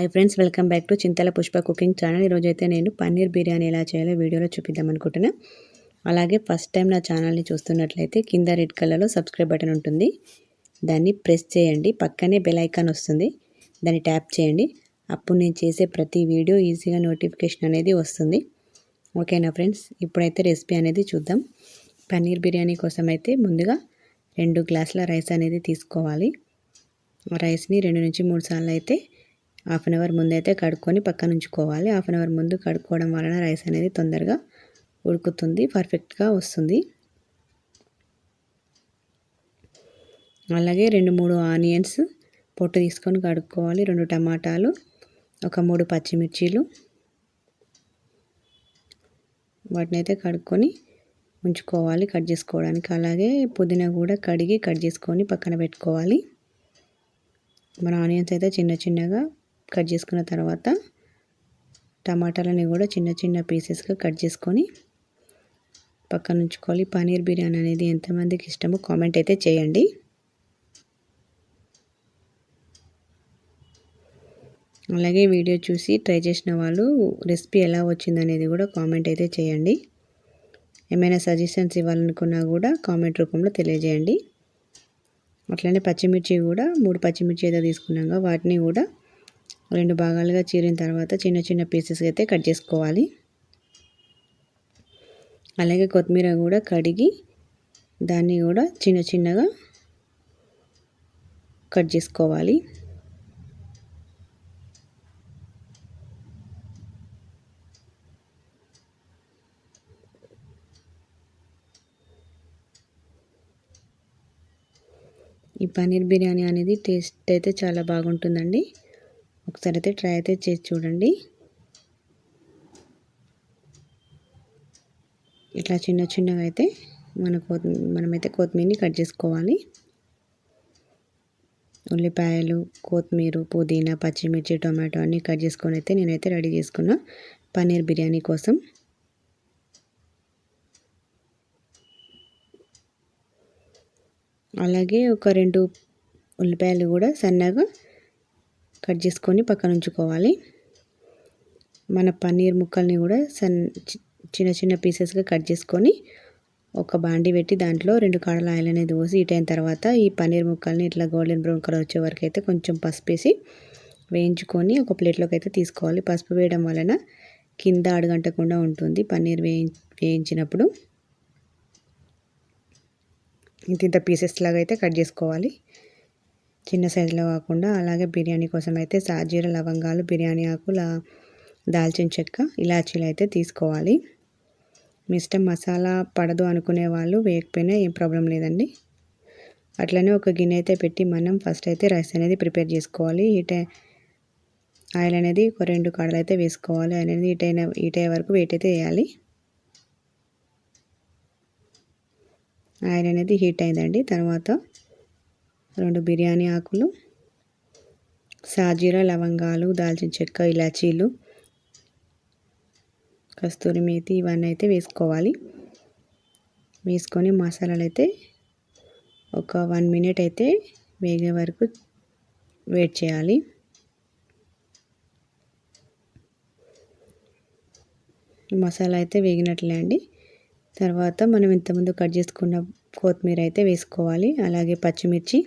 Hi friends welcome back to Chintala Pushpa cooking channel ఈరోజు అయితే నేను పన్నీర్ బిర్యానీ ఎలా చేయాలో వీడియోలో చూపిద్దాం అనుకుంటున్నా. అలాగే ఫస్ట్ టైం నా ఛానల్ని చూస్తున్నట్లయితే కింద రెడ్ కలర్లో సబ్స్క్రైబ్ బటన్ ఉంటుంది. దాన్ని ప్రెస్ చేయండి. పక్కనే బెల్ ఐకాన్ వస్తుంది. దాన్ని ట్యాప్ చేయండి. అప్పుడు నేను చేసే ప్రతి వీడియో ఈజీగా నోటిఫికేషన్ అనేది వస్తుంది. ఓకేనా ఫ్రెండ్స్ ఇప్పుడైతే రెసిపీ అనేది చూద్దాం. పన్నీర్ బిర్యానీ కోసం అయితే ముందుగా రెండు గ్లాసుల రైస్ అనేది తీసుకోవాలి. రైస్ని రెండు నుంచి మూడు సార్లు అయితే హాఫ్ అన్ అవర్ ముందు అయితే కడుక్కొని పక్కన ఉంచుకోవాలి. హాఫ్ అన్ అవర్ ముందు కడుక్కోవడం వలన రైస్ అనేది తొందరగా ఉడుకుతుంది పర్ఫెక్ట్గా వస్తుంది. అలాగే రెండు మూడు ఆనియన్స్ పొట్టు తీసుకొని కడుక్కోవాలి. రెండు టమాటాలు ఒక మూడు పచ్చిమిర్చీలు. వాటిని అయితే కడుక్కొని ఉంచుకోవాలి కట్ చేసుకోవడానికి. అలాగే పుదీనా కూడా కడిగి కట్ చేసుకొని పక్కన పెట్టుకోవాలి. మన ఆనియన్స్ అయితే చిన్న చిన్నగా కట్ చేసుకున్న తర్వాత టమాటాలని కూడా చిన్న చిన్న పీసెస్గా కట్ చేసుకొని పక్కన ఉంచుకోవాలి. పనీర్ బిర్యానీ అనేది ఎంతమందికి ఇష్టమో కామెంట్ అయితే చేయండి. అలాగే వీడియో చూసి ట్రై చేసిన వాళ్ళు రెసిపీ ఎలా వచ్చిందనేది కూడా కామెంట్ అయితే చేయండి. ఏమైనా సజెషన్స్ ఇవ్వాలనుకున్నా కూడా కామెంట్ రూపంలో తెలియజేయండి. అట్లనే పచ్చిమిర్చి కూడా మూడు పచ్చిమిర్చి ఏదో తీసుకున్నాక వాటిని కూడా రెండు భాగాలుగా చీరిన తర్వాత చిన్న చిన్న పీసెస్ అయితే కట్ చేసుకోవాలి. అలాగే కొత్తిమీర కూడా కడిగి దాన్ని కూడా చిన్న చిన్నగా కట్ చేసుకోవాలి. ఈ పన్నీర్ బిర్యానీ అనేది టేస్ట్ అయితే చాలా బాగుంటుందండి. ఒకసారి అయితే ట్రై అయితే చేసి చూడండి. ఇట్లా చిన్న చిన్నగా అయితే మన కొత్తిమీ మనమైతే కొత్తిమీరని కట్ చేసుకోవాలి. ఉల్లిపాయలు కొత్తిమీర పుదీనా పచ్చిమిర్చి టొమాటో అన్నీ కట్ చేసుకొని అయితే నేనైతే రెడీ చేసుకున్నా పన్నీర్ బిర్యానీ కోసం. అలాగే ఒక రెండు ఉల్లిపాయలు కూడా సన్నగా కట్ చేసుకొని పక్కన ఉంచుకోవాలి. మన పన్నీర్ ముక్కల్ని కూడా సన్ చిన్న చిన్న పీసెస్గా కట్ చేసుకొని ఒక బాండి పెట్టి దాంట్లో రెండు కాడల ఆయిల్ అనేది పోసి హీట్ అయిన తర్వాత ఈ పన్నీర్ ముక్కల్ని ఇట్లా గోల్డెన్ బ్రౌన్ కలర్ వచ్చే వరకు అయితే కొంచెం పసుపు వేసి వేయించుకొని ఒక ప్లేట్లోకి అయితే తీసుకోవాలి. పసుపు వేయడం వలన కింద అడగంటకుండా ఉంటుంది పన్నీర్ వేయి వేయించినప్పుడు. ఇంత ఇంత పీసెస్ లాగా అయితే కట్ చేసుకోవాలి. చిన్న సైజులో కాకుండా అలాగే బిర్యానీ కోసం అయితే సాజీర లవంగాలు బిర్యానీ ఆకుల దాల్చిన చెక్క ఇలాచీలు అయితే తీసుకోవాలి. మీ ఇష్టం మసాలా పడదు అనుకునే వాళ్ళు వేయకపోయినా ఏం ప్రాబ్లం లేదండి. అట్లనే ఒక గిన్నె అయితే పెట్టి మనం ఫస్ట్ అయితే రైస్ అనేది ప్రిపేర్ చేసుకోవాలి. హీట్ ఆయిల్ అనేది ఒక రెండు కాడలు అయితే వేసుకోవాలి. ఆయిల్ అనేది హీట్ అయిన హీట్ అయ్యే వరకు వెయిట్ అయితే వేయాలి. ఆయిల్ అనేది హీట్ అయిందండి. తర్వాత రెండు బిర్యానీ ఆకులు సాజీరా లవంగాలు దాల్చిన చెక్క ఇలాచీలు కస్తూరి మేతి ఇవన్నీ అయితే వేసుకోవాలి. వేసుకొని మసాలాలు అయితే ఒక వన్ మినిట్ అయితే వేగే వరకు వెయిట్ చేయాలి. మసాలా అయితే వేగినట్లే అండి తర్వాత మనం ఇంతకుముందు కట్ చేసుకున్న కొత్తిమీర అయితే వేసుకోవాలి. అలాగే పచ్చిమిర్చి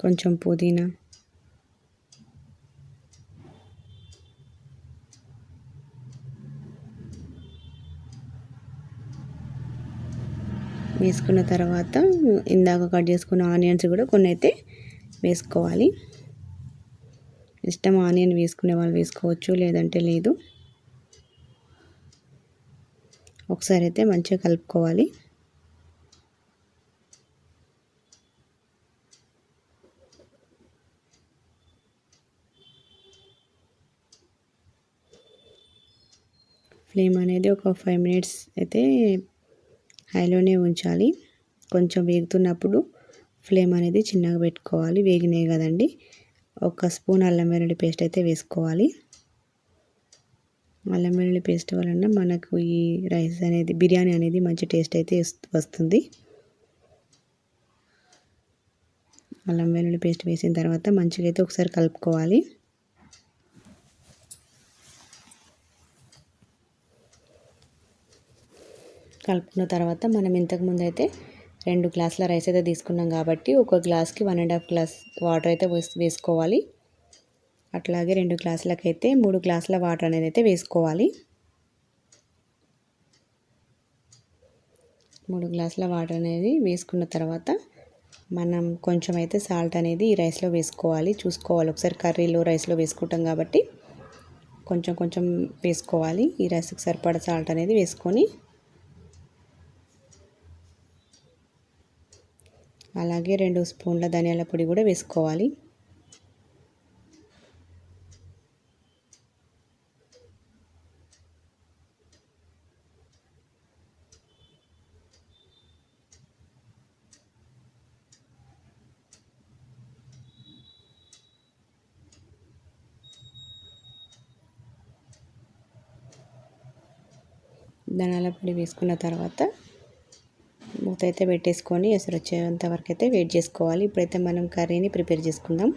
కొంచెం పుదీనా. వేసుకున్న తర్వాత ఇందాక కట్ చేసుకున్న ఆనియన్స్ కూడా కొన్ని అయితే వేసుకోవాలి. ఇష్టం ఆనియన్ వేసుకునే వాళ్ళు వేసుకోవచ్చు లేదంటే లేదు. ఒకసారి అయితే మంచిగా కలుపుకోవాలి. ఫ్లేమ్ అనేది ఒక ఫైవ్ మినిట్స్ అయితే హైలోనే ఉంచాలి. కొంచెం వేగుతున్నప్పుడు ఫ్లేమ్ అనేది చిన్నగా పెట్టుకోవాలి. వేగినాయి కదండి. ఒక స్పూన్ అల్లం వెల్లుల్లి పేస్ట్ అయితే వేసుకోవాలి. అల్లం వెల్లుల్లి పేస్ట్ వలన మనకు ఈ రైస్ అనేది బిర్యానీ అనేది మంచి టేస్ట్ అయితే వస్తుంది. అల్లం వెల్లుల్లి పేస్ట్ వేసిన తర్వాత మంచిగా అయితే ఒకసారి కలుపుకోవాలి. కలుపుకున్న తర్వాత మనం ఇంతకుముందు అయితే రెండు గ్లాసుల రైస్ అయితే తీసుకున్నాం కాబట్టి ఒక గ్లాస్కి one and half glass water అయితే వేసుకోవాలి. అట్లాగే రెండు గ్లాసులకైతే మూడు గ్లాసుల వాటర్ అనేది అయితే వేసుకోవాలి. మూడు గ్లాసుల వాటర్ అనేది వేసుకున్న తర్వాత మనం కొంచెం అయితే సాల్ట్ అనేది ఈ రైస్లో వేసుకోవాలి. చూసుకోవాలి. ఒకసారి కర్రీలో రైస్లో వేసుకుంటాం కాబట్టి కొంచెం కొంచెం వేసుకోవాలి. ఈ రైస్కి సరిపడా సాల్ట్ అనేది వేసుకొని అలాగే రెండు స్పూన్ల ధనియాల పొడి కూడా వేసుకోవాలి. ధనాల పొడి వేసుకున్న తర్వాత మూత అయితే పెట్టేసుకొని ఎసరు వచ్చేంత వరకు అయితే వెయిట్ చేసుకోవాలి. ఇప్పుడైతే మనం కర్రీని ప్రిపేర్ చేసుకుందాం.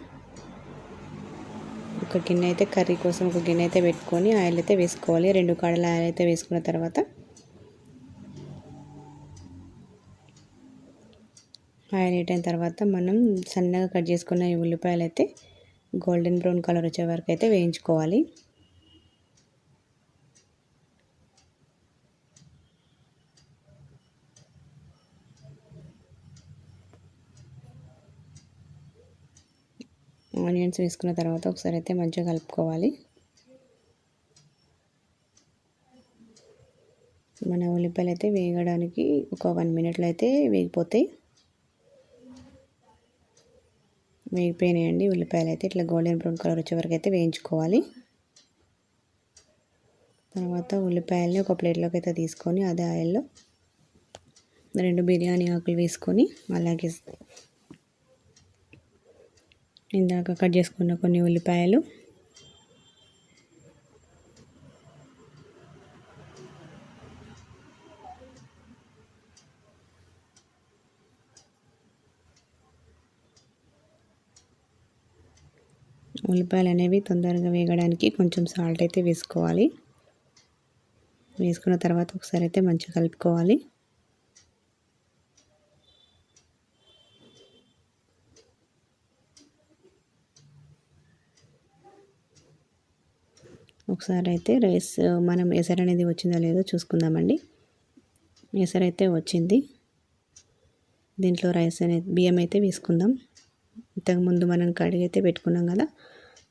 ఒక గిన్నె అయితే కర్రీ కోసం ఒక గిన్నె అయితే పెట్టుకొని ఆయిల్ అయితే వేసుకోవాలి. రెండు కాడల ఆయిల్ అయితే వేసుకున్న తర్వాత ఆయిల్ హీట్ అయిన తర్వాత మనం సన్నగా కట్ చేసుకున్న ఈ ఉల్లిపాయలు అయితే గోల్డెన్ బ్రౌన్ కలర్ వచ్చే వరకు అయితే వేయించుకోవాలి. ఆనియన్స్ వేసుకున్న తర్వాత ఒకసారి అయితే మంచిగా కలుపుకోవాలి. మన ఉల్లిపాయలు అయితే వేగడానికి ఒక వన్ మినిట్లో అయితే వేగిపోతాయి. వేగిపోయినాయండి ఉల్లిపాయలు అయితే. ఇట్లా గోల్డెన్ బ్రౌన్ కలర్ వచ్చే వరకు అయితే వేయించుకోవాలి. తర్వాత ఉల్లిపాయలని ఒక ప్లేట్లోకి అయితే తీసుకొని అదే ఆయిల్లో రెండు బిర్యానీ ఆకులు వేసుకొని అలాగే ఇందాక కట్ చేసుకున్న కొన్ని ఉల్లిపాయలు. ఉల్లిపాయలు అనేవి తొందరగా వేగడానికి కొంచెం సాల్ట్ అయితే వేసుకోవాలి. వేసుకున్న తర్వాత ఒకసారి అయితే మంచిగా కలుపుకోవాలి. ఒకసారి అయితే రైస్ మనం ఎసరు అనేది వచ్చిందో లేదో చూసుకుందామండి. ఎసరు అయితే వచ్చింది. దీంట్లో రైస్ అనేది బియ్యం అయితే వేసుకుందాం. ఇంతకుముందు మనం కడిగి అయితే పెట్టుకున్నాం కదా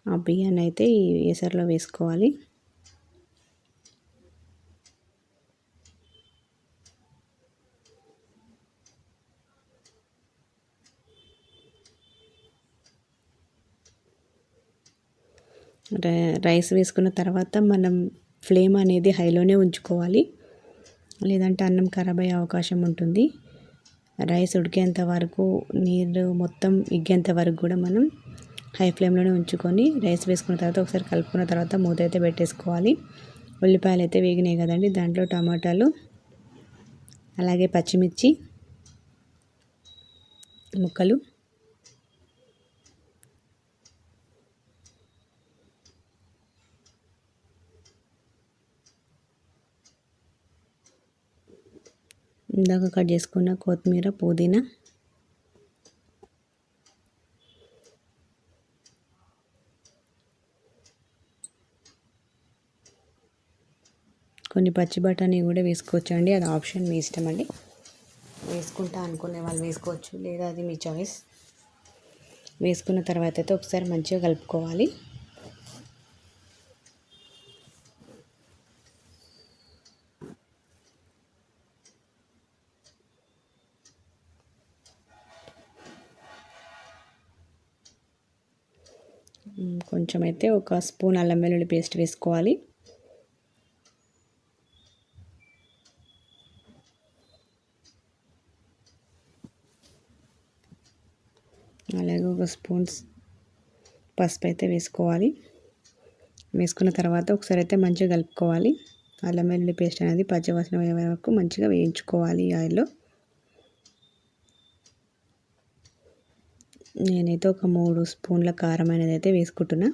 ఆ బియ్యాన్ని అయితే ఈ ఎసరులో వేసుకోవాలి. రైస్ వేసుకున్న తర్వాత మనం ఫ్లేమ్ అనేది హైలోనే ఉంచుకోవాలి. లేదంటే అన్నం ఖరాబ్ అయ్యే అవకాశం ఉంటుంది. రైస్ ఉడికేంత వరకు నీరు మొత్తం ఇగ్గేంత వరకు కూడా మనం హై ఫ్లేమ్లోనే ఉంచుకొని రైస్ వేసుకున్న తర్వాత ఒకసారి కలుపుకున్న తర్వాత మూత అయితే పెట్టేసుకోవాలి. ఉల్లిపాయలు అయితే వేగినాయి కదండి. దాంట్లో టమాటాలు అలాగే పచ్చిమిర్చి ముక్కలు ఇందాక కట్ చేసుకున్న కొత్తిమీర పుదీనా. కొన్ని పచ్చి బఠానీ కూడా వేసుకోవచ్చు అండి అది ఆప్షన్ మీ ఇష్టం అండి. వేసుకుంటా అనుకునే వాళ్ళు వేసుకోవచ్చు. లేదా అది మీ చాయిస్. వేసుకున్న తర్వాత అయితే ఒకసారి మంచిగా కలుపుకోవాలి. కొంచెం అయితే ఒక స్పూన్ అల్లం వెల్లుల్లి పేస్ట్ వేసుకోవాలి. అలాగే ఒక స్పూన్స్ పసుపు అయితే వేసుకోవాలి. వేసుకున్న తర్వాత ఒకసారి అయితే మంచిగా కలుపుకోవాలి. అల్లం వెల్లుల్లి పేస్ట్ అనేది పచ్చివాసన వరకు మంచిగా వేయించుకోవాలి ఆయిల్లో. నేనైతే ఒక మూడు స్పూన్ల కారం అనేది అయితే వేసుకుంటున్నా.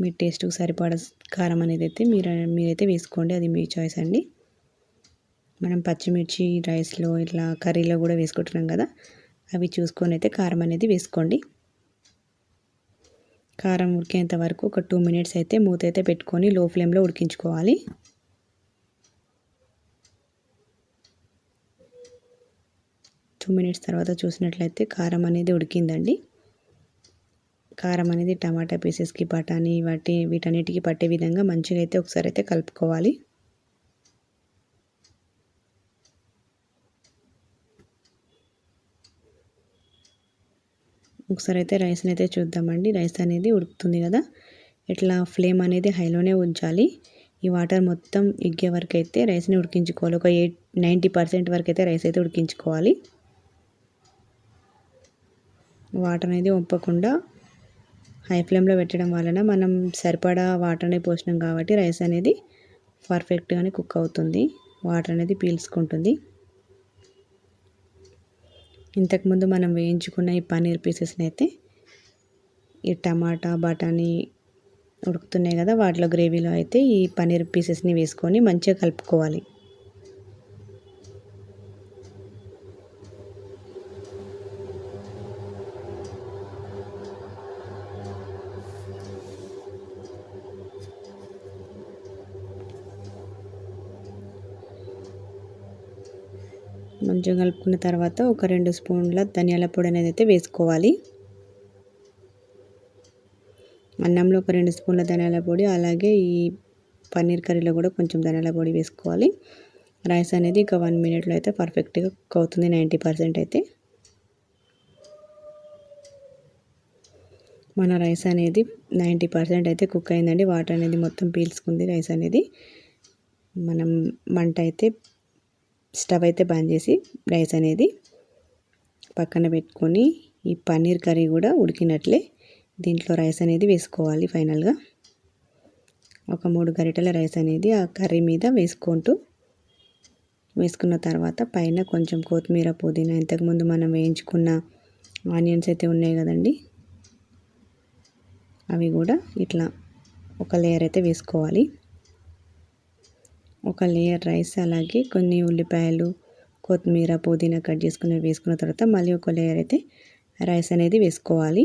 మీ టేస్ట్కి సరిపడ కారం అనేది అయితే మీరు మీరైతే వేసుకోండి. అది మీ చాయిస్ అండి. మనం పచ్చిమిర్చి రైస్లో ఇట్లా కర్రీలో కూడా వేసుకుంటున్నాం కదా అవి చూసుకొని అయితే కారం అనేది వేసుకోండి. కారం ఉడికేంత వరకు ఒక టూ మినిట్స్ అయితే మూత అయితే పెట్టుకొని లో ఫ్లేమ్లో ఉడికించుకోవాలి. టూ మినిట్స్ తర్వాత చూసినట్లయితే కారం అనేది ఉడికిందండి. కారం అనేది టమాటా పీసెస్కి బఠానీ వాటి వీటన్నిటికీ పట్టే విధంగా మంచిగా అయితే ఒకసారి అయితే కలుపుకోవాలి. ఒకసారి అయితే రైస్ని అయితే చూద్దామండి. రైస్ అనేది ఉడుకుతుంది కదా. ఇట్లా ఫ్లేమ్ అనేది హైలోనే ఉంచాలి. ఈ వాటర్ మొత్తం ఇగ్గే వరకు అయితే రైస్ని ఉడికించుకోవాలి. ఒక ఎయిట్ నైంటీ పర్సెంట్ వరకు అయితే రైస్ అయితే ఉడికించుకోవాలి. వాటర్ అనేది వంపకుండా హై ఫ్లేమ్లో పెట్టడం వలన మనం సరిపడా వాటర్ అనేది పోసినాం కాబట్టి రైస్ అనేది పర్ఫెక్ట్గానే కుక్ అవుతుంది. వాటర్ అనేది పీల్చుకుంటుంది. ఇంతకుముందు మనం వేయించుకున్న ఈ పన్నీర్ పీసెస్ని అయితే ఈ టమాటా బఠానీ ఉడుకుతున్నాయి కదా వాటిలో గ్రేవీలో అయితే ఈ పన్నీర్ పీసెస్ని వేసుకొని మంచిగా కలుపుకోవాలి. మంచిగా కలుపుకున్న తర్వాత ఒక రెండు స్పూన్ల ధనియాల పొడి అనేది అయితే వేసుకోవాలి. అన్నంలో ఒక రెండు స్పూన్ల ధనియాల పొడి అలాగే ఈ పన్నీర్ కర్రీలో కూడా కొంచెం ధనియాల పొడి వేసుకోవాలి. రైస్ అనేది ఇక వన్ మినిట్లో అయితే పర్ఫెక్ట్గా కుక్ అవుతుంది నైంటీ పర్సెంట్ అయితే. మన రైస్ అనేది నైంటీ పర్సెంట్ అయితే కుక్ అయిందండి. వాటర్ అనేది మొత్తం పీల్చుకుంది రైస్ అనేది. మనం మంట అయితే స్టవ్ అయితే బంద్ చేసి రైస్ అనేది పక్కన పెట్టుకొని ఈ పన్నీర్ కర్రీ కూడా ఉడికినట్లే దీంట్లో రైస్ అనేది వేసుకోవాలి ఫైనల్గా. ఒక మూడు గరిటెల రైస్ అనేది ఆ కర్రీ మీద వేసుకుంటూ వేసుకున్న తర్వాత పైన కొంచెం కొత్తిమీర పుదీనా ఇంతకుముందు మనం వేయించుకున్న ఆనియన్స్ అయితే ఉన్నాయి కదండి. అవి కూడా ఇట్లా ఒక లేయర్ అయితే వేసుకోవాలి. ఒక లేయర్ రైస్ అలాగే కొన్ని ఉల్లిపాయలు కొత్తిమీర పుదీనా కట్ చేసుకుని వేసుకున్న తర్వాత మళ్ళీ ఒక లేయర్ అయితే రైస్ అనేది వేసుకోవాలి.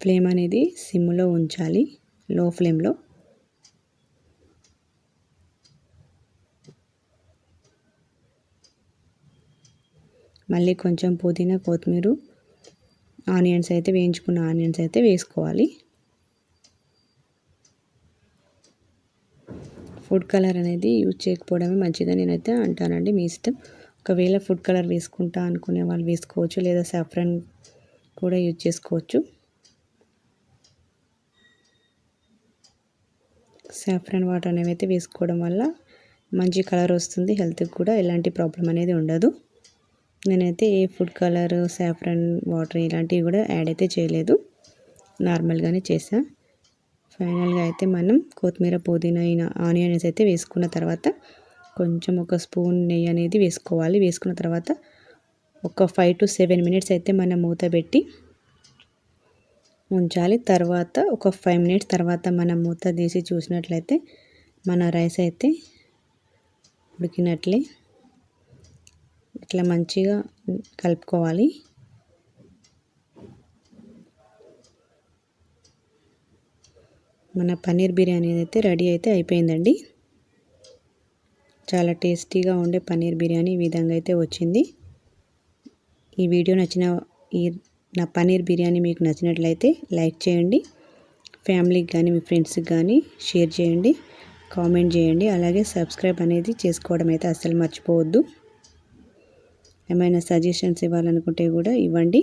ఫ్లేమ్ అనేది సిమ్లో ఉంచాలి లో ఫ్లేమ్లో. మళ్ళీ కొంచెం పుదీనా కొత్తిమీర ఆనియన్స్ అయితే వేయించుకున్న ఆనియన్స్ అయితే వేసుకోవాలి. ఫుడ్ కలర్ అనేది యూజ్ చేయకపోవడమే మంచిదని నేనైతే అంటానండి. మీ ఇష్టం? ఒకవేళ ఫుడ్ కలర్ వేసుకుంటా అనుకునే వాళ్ళు వేసుకోవచ్చు లేదా సాఫ్రన్ కూడా యూజ్ చేసుకోవచ్చు. సాఫ్రన్ వాటర్ అనేవి అయితే వేసుకోవడం వల్ల మంచి కలర్ వస్తుంది హెల్త్కి కూడా ఎలాంటి ప్రాబ్లం అనేది ఉండదు. నేనైతే ఏ ఫుడ్ కలర్ సాఫ్రన్ వాటర్ ఇలాంటివి కూడా యాడ్ అయితే చేయలేదు. నార్మల్గానే చేసాను ఫైనల్గా అయితే మనం కొత్తిమీర పుదీనా ఆనియన్స్ అయితే వేసుకున్న తర్వాత కొంచెం ఒక స్పూన్ నెయ్యి అనేది వేసుకోవాలి. వేసుకున్న తర్వాత ఒక ఫైవ్ టు సెవెన్ మినిట్స్ అయితే మనం మూత పెట్టి ఉంచాలి. తర్వాత ఒక ఫైవ్ మినిట్స్ తర్వాత మనం మూత తీసి చూసినట్లయితే మన రైస్ అయితే ఉడికినట్లే. ఇట్లా మంచిగా కలుపుకోవాలి. మన పన్నీర్ బిర్యానీ అయితే రెడీ అయితే అయిపోయిందండి. చాలా టేస్టీగా ఉండే పన్నీర్ బిర్యానీ ఈ విధంగా అయితే వచ్చింది. ఈ వీడియో నచ్చిన ఈ నా పన్నీర్ బిర్యానీ మీకు నచ్చినట్లయితే లైక్ చేయండి. ఫ్యామిలీకి కానీ మీ ఫ్రెండ్స్కి కానీ షేర్ చేయండి కామెంట్ చేయండి. అలాగే సబ్స్క్రైబ్ అనేది చేసుకోవడం అయితే అస్సలు మర్చిపోవద్దు. ఏమైనా సజెషన్స్ ఇవ్వాలనుకుంటే కూడా ఇవ్వండి.